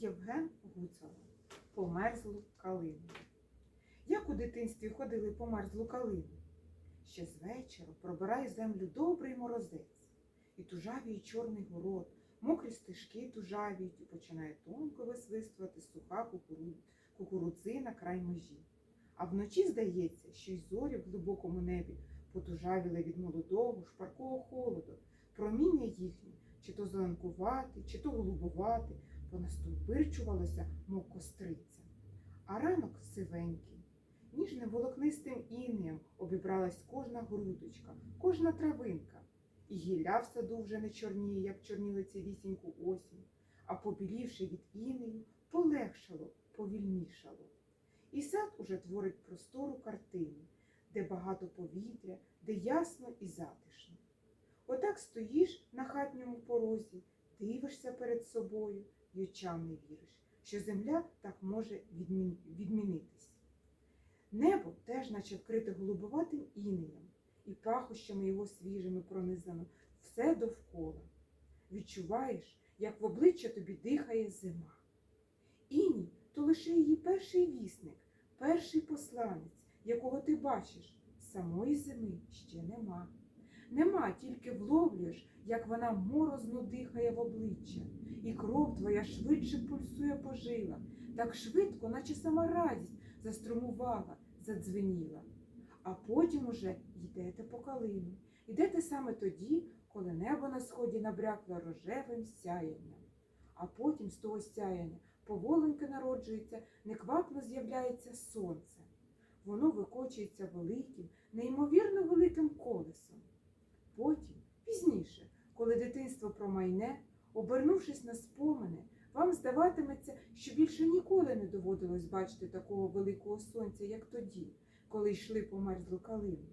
Євген Гуцало Померзлу калину. Як у дитинстві ходили по мерзлу калину? Ще з вечора пробирає землю добрий морозець, і тужавіє чорний город, мокрі стежки тужавіють, і починає тонко висвистувати суха кукуру... кукурудзина край межі. А вночі здається, що й зорі в глибокому небі потужавіли від молодого, шпаркого холоду, проміння їхнє, чи то зеленкувати, чи то голубувати, понастовбирчувалося, мов костриця. А ранок сивенький, ніжним волокнистим інеєм обібралась кожна грудочка, кожна травинка, і гілля в саду вже не чорніє, як чорніли цілісіньку осінь, а побілівши від інею, полегшало, повільнішало. І сад уже творить простору картину, де багато повітря, де ясно і затишно. Отак стоїш на хатньому порозі, дивишся перед собою і очам не віриш, що земля так може відмінитись. Небо теж наче вкрите голубоватим інеєм, і пахощами його свіжими пронизано все довкола. Відчуваєш, як в обличчя тобі дихає зима. Іній то лише її перший вісник, перший посланець, якого ти бачиш, самої зими ще нема. Нема, тільки вловлюєш, як вона морозно дихає в обличчя, і кров твоя швидше пульсує по жилах, так швидко, наче сама радість заструмувала, задзвеніла. А потім уже йдете по калину. Йдете саме тоді, коли небо на сході набрякло рожевим сяянням. А потім з того сяяння поволеньки народжується, неквапно з'являється сонце. Воно викочується великим, неймовірно великим колесом. Потім, пізніше, коли дитинство промайне, обернувшись на спомини, вам здаватиметься, що більше ніколи не доводилось бачити такого великого сонця, як тоді, коли йшли по мерзлу калину,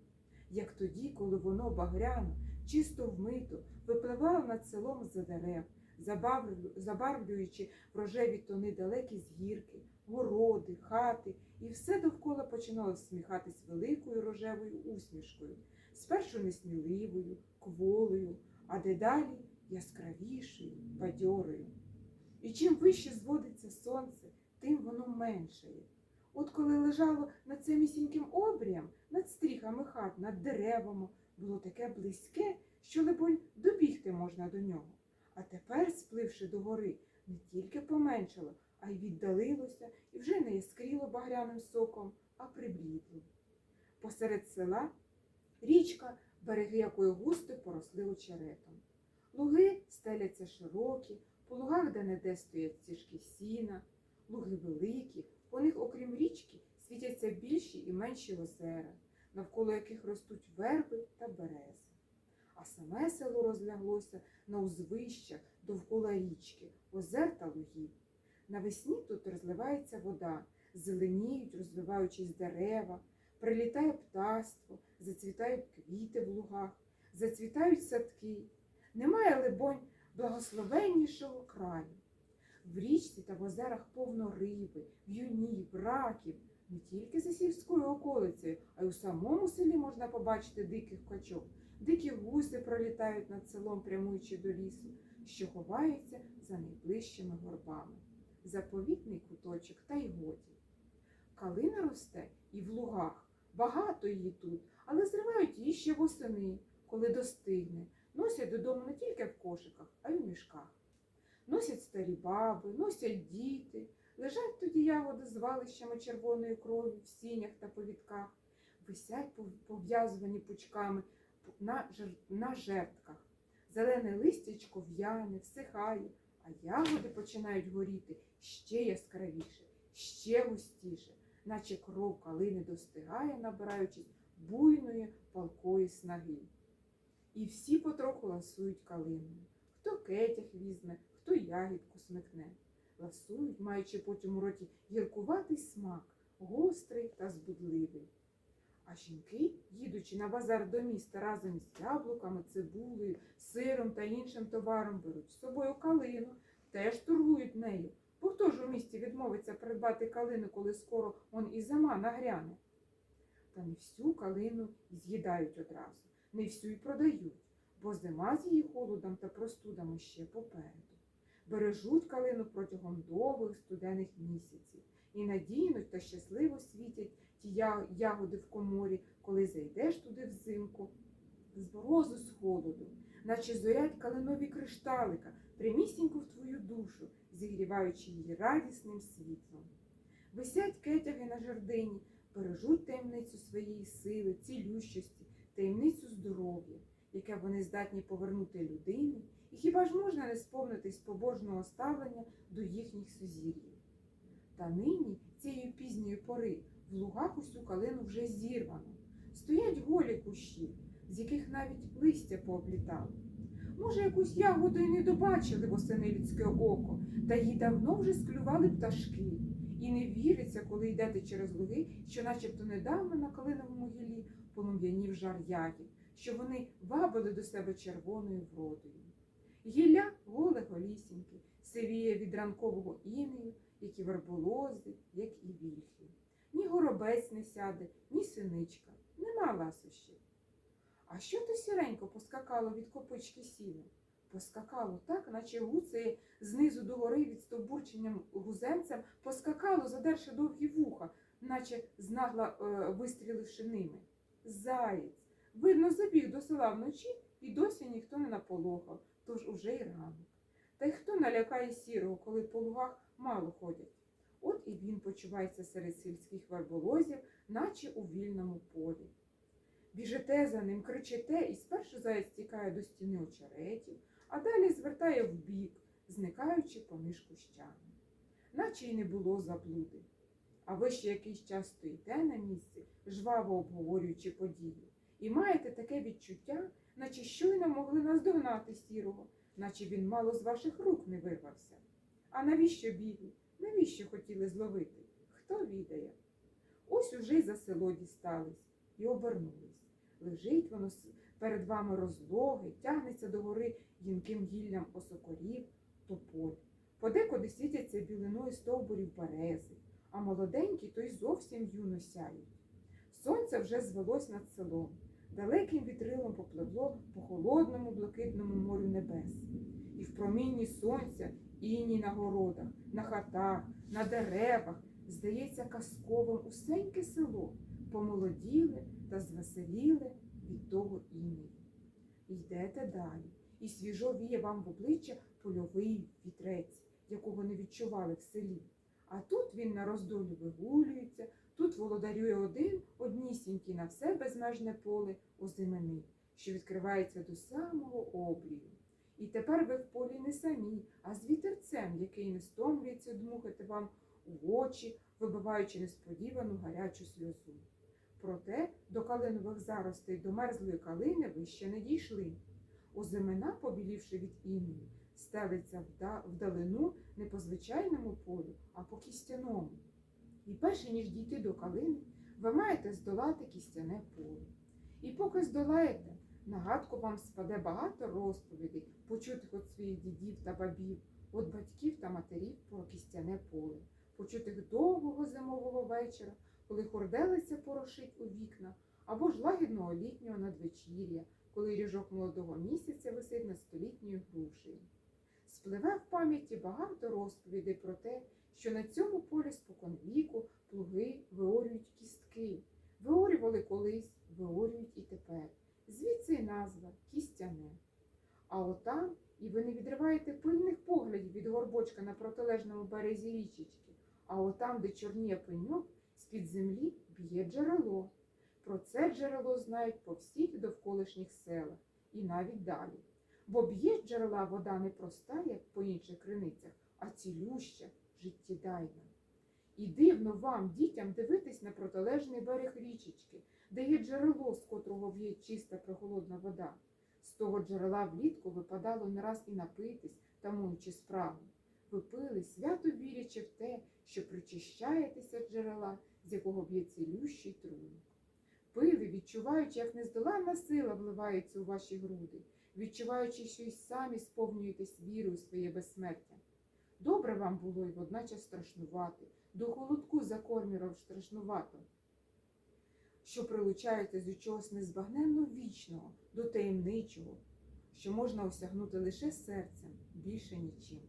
як тоді, коли воно багряно, чисто вмито, випливало над селом за дерев, забарвлюючи в рожеві тони далекі згірки, городи, хати, і все довкола починало всміхатись великою рожевою усмішкою, спершу несміливою, кволою, а дедалі яскравішою, бадьорою. І чим вище зводиться сонце, тим воно меншає. От коли лежало над самісіньким обрієм, над стріхами хат, над деревами, було таке близьке, що, либонь, добігти можна до нього. А тепер, спливши до гори, не тільки поменшало, а й віддалилося і вже не яскріло багряним соком, а приблідло. Посеред села річка, береги якої густо поросли очеретом. Луги стеляться широкі, по лугах де-не-де стоять стіжки сіна, луги великі, по них, окрім річки, світяться більші і менші озера, навколо яких ростуть верби та берези. А саме село розляглося на узвищах довкола річки, озер та лугів. Навесні тут розливається вода, зеленіють, розвиваючись дерева, прилітає птаство, зацвітають квіти в лугах, зацвітають садки. Немає, либонь, благословеннішого краю. В річці та в озерах повно риби, в'юнів, раків. Не тільки за сільською околицею, а й у самому селі можна побачити диких качок. Дикі гуси пролітають над селом, прямуючи до лісу, що ховається за найближчими горбами. Заповітний куточок та й годі. Калина росте і в лугах. Багато її тут, але зривають її ще восени, коли достигне. Носять додому не тільки в кошиках, а й в мішках. Носять старі баби, носять діти, лежать тоді ягоди з валищами червоної крові в сінях та повідках, висять пов- пов'язувані пучками на, на жертках. Зелене листячко в'яне, всихає, а ягоди починають горіти ще яскравіше, ще густіше, наче кров калини достигає, набираючись буйної палкої снаги. І всі потроху ласують калиною. Хто кетях візьме, хто ягідку смикне. Ласують, маючи потім у роті гіркуватий смак, гострий та збудливий. А жінки, їдучи на базар до міста разом з яблуками, цибулею, сиром та іншим товаром, беруть з собою калину, теж торгують нею. Бо хто ж у місті відмовиться придбати калину, коли скоро он і зима нагряне? Та не всю калину з'їдають одразу, не всю й продають, бо зима з її холодом та простудами ще попереду. бережуть калину протягом довгих студених місяців і надійно та щасливо світять ті ягоди в коморі, коли зайдеш туди взимку з морозу, з холоду, наче зорять калинові кришталика, прямісінько в твою душу, зігріваючи її радісним світлом. Висять кетяги на жердині, бережуть таємницю своєї сили, цілющості, таємницю здоров'я, яке вони здатні повернути людині, і хіба ж можна не сповнитись побожного ставлення до їхніх сузір'їв? Та нині, цієї пізньої пори, в лугах усю калину вже зірвано. Стоять голі кущі, з яких навіть листя пооблітало. Може, якусь ягоду й не добачили восени людське око, та її давно вже склювали пташки. І не віриться, коли йдете через луги, що начебто недавно на калиновому гіллі полум'янів жар ягід, що вони вабили до себе червоною вродою. Гілля голе голісіньке, сивіє від ранкового інею, як і верболози, як і вільхи. Ні горобець не сяде, ні синичка, нема ласощів. А що то сіренько поскакало від копички сіна? Поскакало так, наче гуцеє знизу до гори від стовбурченням гуземцем, поскакало, задерши довгі вуха, наче знагла е, вистріливши ними. Заєць. Видно, забіг до села вночі, і досі ніхто не наполохав, тож уже й ранок. Та й хто налякає сірого, коли по лугах мало ходять? От і він почувається серед сільських верболозів, наче у вільному полі. Біжите за ним, кричите, і спершу заяць тікає до стіни очеретів, а далі звертає вбік, зникаючи поміж кущами. Наче й не було заблуди. А ви ще якийсь час стоїте на місці, жваво обговорюючи події, і маєте таке відчуття, наче щойно могли наздогнати сірого, наче він мало з ваших рук не вирвався. А навіщо бігли? Навіщо хотіли зловити? Хто відає? Ось уже й за село дістались і обернулись. Лежить воно перед вами розлоге, тягнеться до гори їнким гіллям осокорів, тополь. Подекуди світяться білиною стовбурів берези, а молоденькі то й зовсім юно сяють. Сонце вже звелось над селом, далеким вітрилом попливло по холодному блакитному морю небес. І в промінні сонця іній на городах, на хатах, на деревах, здається казковим усеньке село, помолоділе та звеселіле від того інею. Йдете далі, і свіжо віє вам в обличчя польовий вітрець, якого не відчували в селі. А тут він на роздолі вигулюється, тут володарює один однісінький на все безмежне поле озимини, що відкривається до самого обрію. І тепер ви в полі не самі, а з вітерцем, який не стомлюється дмухати вам у очі, вибиваючи несподівану гарячу сльозу. Проте до калинових заростей до мерзлої калини ви ще не дійшли. Озимина, побілівши від імені, стелиться вдалину не по звичайному полю, а по кістяному. І перше, ніж дійти до калини, ви маєте здолати кістяне поле. І поки здолаєте, нагадку вам спаде багато розповідей, почутих від своїх дідів та бабів, від батьків та матерів про кістяне поле, почутих довгого зимового вечора, коли хорделиця порошить у вікна, або ж лагідного літнього надвечір'я, коли ріжок молодого місяця висить над столітньою грушею. Спливе в пам'яті багато розповідей про те, що на цьому полі споконвіку плуги виорюють кістки, виорювали колись, виорюють і тепер. Звідси й назва кістяне. А отам і ви не відриваєте пильних поглядів від горбочка на протилежному березі річечки, а отам, де чорніє пеньок, з-під землі б'є джерело. Про це джерело знають по всіх довколишніх селах і навіть далі. Бо б'є джерела вода не проста, як по інших криницях, а цілюща, життєдайна. І дивно вам, дітям, дивитись на протилежний берег річечки, де є джерело, з котрого б'є чиста прохолодна вода. З того джерела влітку випадало не раз і напитись, тамуючи справу. Ви пили, свято вірячи в те, що причищаєтеся джерела, з якого б'є цілющий трунок. Пили, відчуваючи, як нездоланна сила вливається у ваші груди, відчуваючи, що й самі сповнюєтесь вірою своє безсмертя. Добре вам було й водночас страшнувати, до холодку закорміров страшнувато, що прилучаєте з чогось незбагненно вічного, до таємничого, що можна осягнути лише серцем, більше нічим.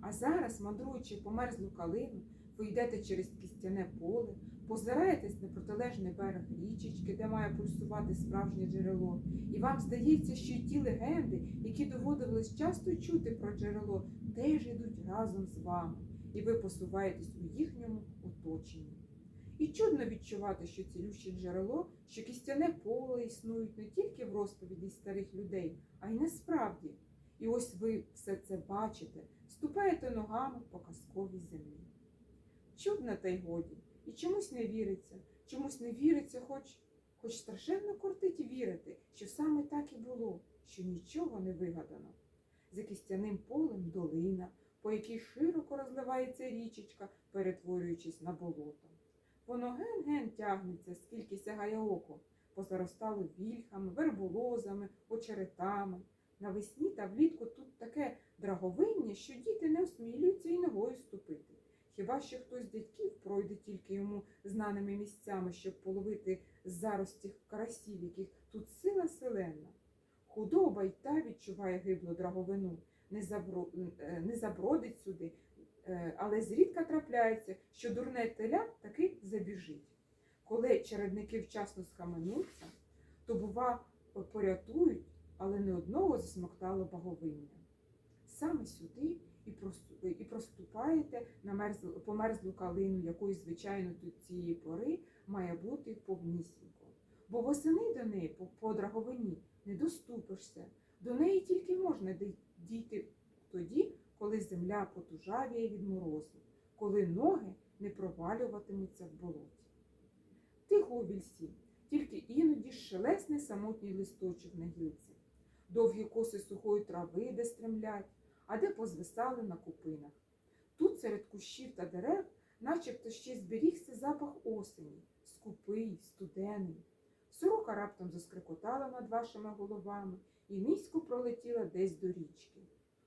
А зараз, мандруючи по мерзлу калину, ви йдете через кістяне поле, позираєтесь на протилежний берег річечки, де має пульсувати справжнє джерело, і вам здається, що й ті легенди, які доводилось часто чути про джерело, теж йдуть разом з вами, і ви посуваєтесь у їхньому оточенні. І чудно відчувати, що цілюще джерело, що кістяне поле існують не тільки в розповіді старих людей, а й насправді. І ось ви все це бачите, ступаєте ногами по казковій землі. Чудно та й годі, і чомусь не віриться, чомусь не віриться, хоч, хоч страшенно кортить вірити, що саме так і було, що нічого не вигадано. За кістяним полем долина, по якій широко розливається річечка, перетворюючись на болото. Воно ген-ген тягнеться, скільки сягає око, позаростало вільхами, верболозами, очеретами. Навесні та влітку тут таке драговиння, що діти не осмілюються і ногою ступити. Хіба що хтось з дядьків пройде тільки йому знаними місцями, щоб половити зарості карасів, яких тут сила селена. Худоба й та відчуває гиблу драговину, не, забро... е, не забродить сюди, е, але зрідка трапляється, що дурне теля таки забіжить. Коли чередники вчасно схаменуться, то, бува, порятують, але не одного засмоктало баговиння. Саме сюди і просту- і проступаєте на мерзлу, померзлу калину, якої, звичайно, тут цієї пори має бути повнісінько. Бо восени до неї по, по драговині не доступишся. До неї тільки можна дійти тоді, коли земля потужавіє від морозу, коли ноги не провалюватимуться в болоті. Тихо у вільсі, тільки іноді шелесний самотній листочок на гілці, довгі коси сухої трави, де стремлять, а де позвисали на купинах. Тут серед кущів та дерев начебто ще зберігся запах осені, скупий, студений. Сорока раптом заскрикотала над вашими головами і низько пролетіла десь до річки.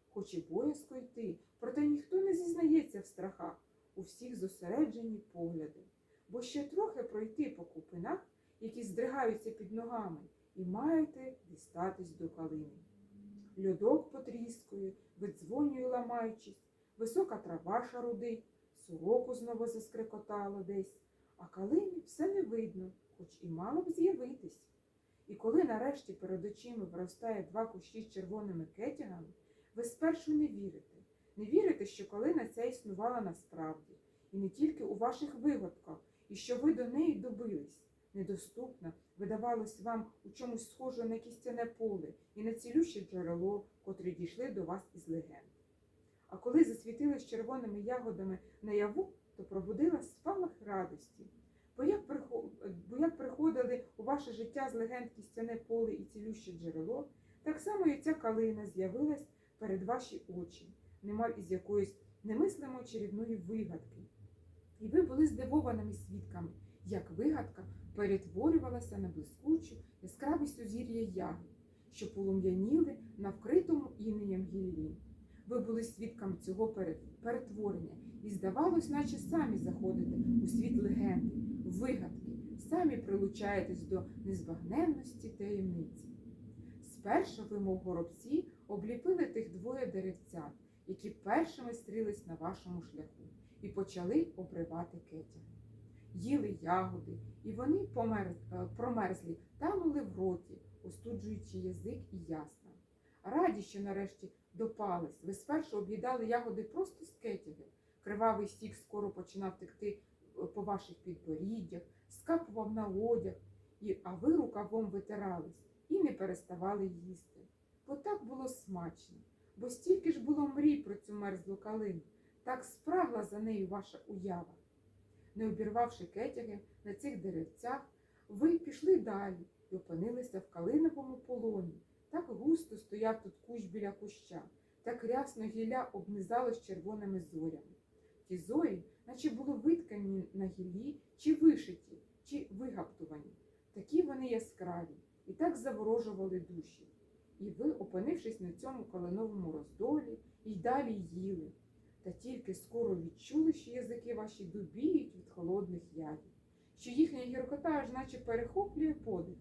Хоч і боязко йти, проте ніхто не зізнається в страхах, у всіх зосереджені погляди. Бо ще трохи пройти по купинах, які здригаються під ногами, і маєте дістатись до калини. Льодок потріскує, видзвонює, ламаючись, висока трава шарудить, сороку знову заскрикотало десь, а калини все не видно, хоч і мало б з'явитись. І коли нарешті перед очима виростає два кущі з червоними кетягами, ви спершу не вірите. Не вірите, що калина ця існувала насправді, і не тільки у ваших вигадках, і що ви до неї добились. Недоступна, видавалось вам у чомусь схоже на кістяне поле і на цілюще джерело, котрі дійшли до вас із легенд. А коли засвітились червоними ягодами наяву, то пробудила спалах радості. Бо як, бо як приходили у ваше життя з легенд кістяне поле і цілюще джерело, так само і ця калина з'явилась перед ваші очі, немов із якоїсь немислимо чарівної вигадки. І ви були здивованими свідками, як вигадка перетворювалася на блискучу яскраве сузір'я ягід, що полум'яніли на вкритому інеєм гіллі. Ви були свідками цього перетворення і, здавалось, наче самі заходите у світ легенди, вигадки, самі прилучаєтесь до незбагненності таємниці. Спершу ви, мов горобці, обліпили тих двоє деревцят, які першими стрілись на вашому шляху, і почали обривати кетяги. Їли ягоди, і вони помер... е, промерзлі, танули в роті, остуджуючи язик і ясна. Раді, що нарешті допались, ви спершу об'їдали ягоди просто з кетяги. Кривавий сік скоро починав текти е, по ваших підборіддях, скапував на одяг, і, а ви рукавом витирались і не переставали їсти. Бо так було смачно, бо стільки ж було мрій про цю мерзлу калину, так спрагла за нею ваша уява. Не обірвавши кетяги на цих деревцях, ви пішли далі і опинилися в калиновому полоні. Так густо стояв тут кущ біля куща, так рясно гілля обнизалось червоними зорями. Ті зорі, наче були виткані на гіллі, чи вишиті, чи вигаптувані. Такі вони яскраві і так заворожували душі. І ви, опинившись на цьому калиновому роздолі, і далі їли. Та тільки скоро відчули, що язики ваші дубіють від холодних ягід, що їхня гіркота аж наче перехоплює подих.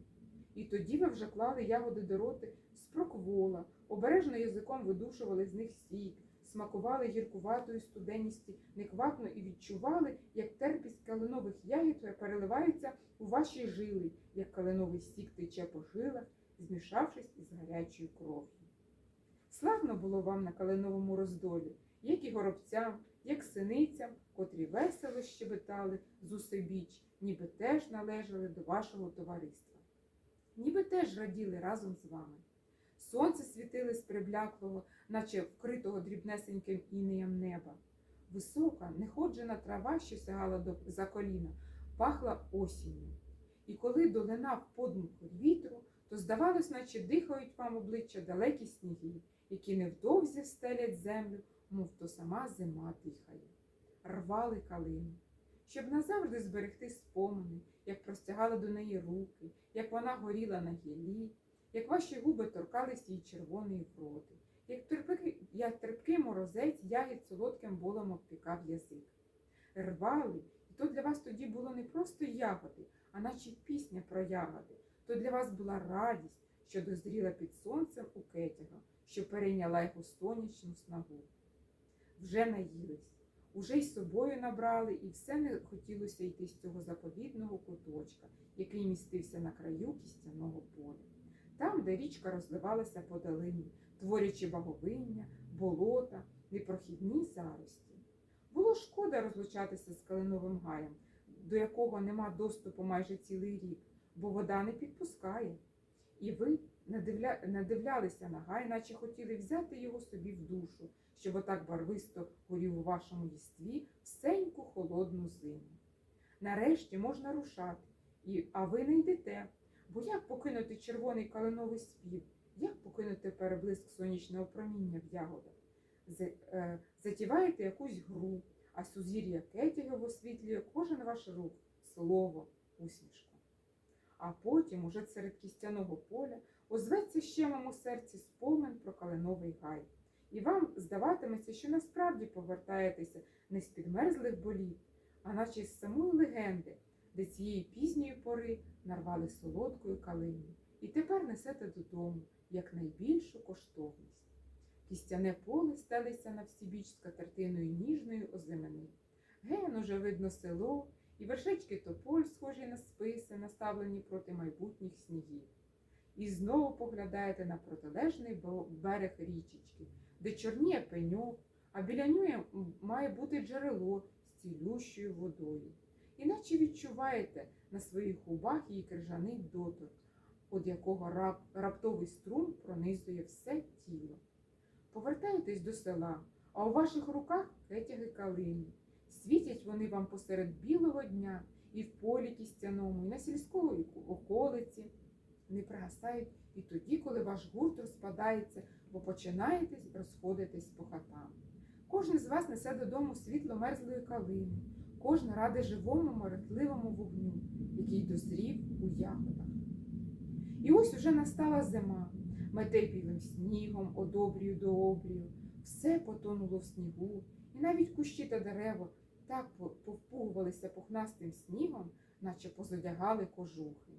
І тоді ви вже клали ягоди до роти з проквола, обережно язиком видушували з них сік, смакували гіркуватої студеністі неквапно і відчували, як терпість калинових ягід переливається у ваші жили, як калиновий сік тече по жилах, змішавшись із гарячою кров'ю. Славно було вам на калиновому роздолі, як і горобцям, як синицям, котрі весело щебетали з усебіч, ніби теж належали до вашого товариства. Ніби теж раділи разом з вами. Сонце світило з прибляклого, наче вкритого дрібнесеньким інеєм неба. Висока, неходжена трава, що сягала до за коліна, пахла осінню. І коли долинав подмуху вітру, то здавалось, наче дихають вам обличчя далекі сніги, які невдовзі стелять землю, мов то сама зима дихає. Рвали калину, щоб назавжди зберегти спомини, як простягали до неї руки, як вона горіла на гілі, як ваші губи торкались її червоної вроди, як терпкий, як терпкий морозець ягід солодким болем обпікав язик. Рвали, і то для вас тоді було не просто ягоди, а наче пісня про ягоди. То для вас була радість, що дозріла під сонцем у кетяга, що перейняла його сонячну снагу. Вже наїлись, уже й собою набрали, і все не хотілося йти з цього заповідного куточка, який містився на краю кістяного поля. Там, де річка розливалася по долині, творячи баговиння, болота, непрохідні зарості. Було шкода розлучатися з калиновим гаєм, до якого нема доступу майже цілий рік, бо вода не підпускає. І ви надивля... надивлялися на гай, наче хотіли взяти його собі в душу, щоб отак барвисто горів у вашому єстві всеньку холодну зиму. Нарешті можна рушати, і... а ви не йдете, бо як покинути червоний калиновий спів, як покинути переблиск сонячного проміння в ягодах? Е... Затіваєте якусь гру, а сузір'я кетягів освітлює кожен ваш рух, слово, усмішку. А потім, уже серед кістяного поля, озветься ще вам у серці спомин про калиновий гай. І вам здаватиметься, що насправді повертаєтеся не з підмерзлих боліт, а наче з самої легенди, де цієї пізньої пори нарвали солодкою калину. І тепер несете додому як найбільшу коштовність. Кістяне поле стелиться на всібіч скатертиною ніжної озимини. Ген уже видно село, і вершечки тополь, схожі на списи, наставлені проти майбутніх снігів. І знову поглядаєте на протилежний берег річечки, де чорніє пеньок, а біля нього має бути джерело з цілющою водою. Іначе відчуваєте на своїх губах її крижаний доторк, від якого рап- раптовий струм пронизує все тіло. Повертаєтесь до села, а у ваших руках кетяги калини. Світять вони вам посеред білого дня і в полі кістяному, і на сільської околиці. Не пригасають і тоді, коли ваш гурт розпадається, бо починаєте розходитись по хатам. Кожен з вас несе додому світло мерзлої калини, кожен ради живому морятливому вогню, який дозрів у ягодах. І ось уже настала зима, мете білим снігом, одобрію до обрію, все потонуло в снігу, і навіть кущі та дерева так повпугувалися пухнастим снігом, наче позодягали кожухи.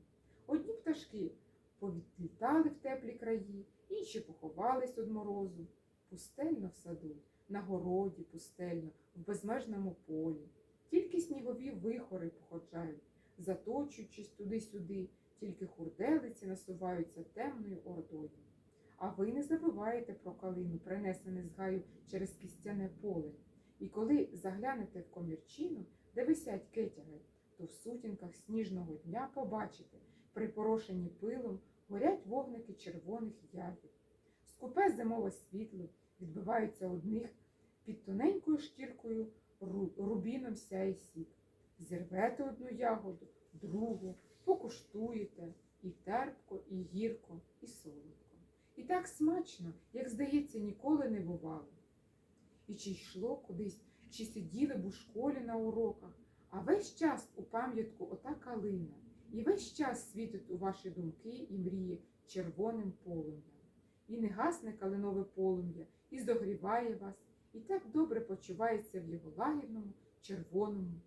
Одні пташки повідлітали в теплі краї, інші поховались від морозу. Пустельно в саду, на городі пустельно, в безмежному полі. Тільки снігові вихори походжають, заточуючись туди-сюди, тільки хурделиці насуваються темною ордою. А ви не забуваєте про калину, принесене з гаю через кістяне поле. І коли заглянете в комірчину, де висять кетяги, то в сутінках сніжного дня побачите, припорошені пилом, горять вогники червоних ягід. Скупе зимове світло відбивається одних під тоненькою шкіркою рубіном сяє сік. Зірвете одну ягоду, другу, покуштуєте і терпко, і гірко, і солодко. І так смачно, як здається, ніколи не бувало. І чи йшло кудись, чи сиділи б у школі на уроках, а весь час у пам'ятку ота калина, і весь час світить у ваші думки і мрії червоним полум'ям. І не гасне калинове полум'я, і зогріває вас, і так добре почувається в його лагідному червоному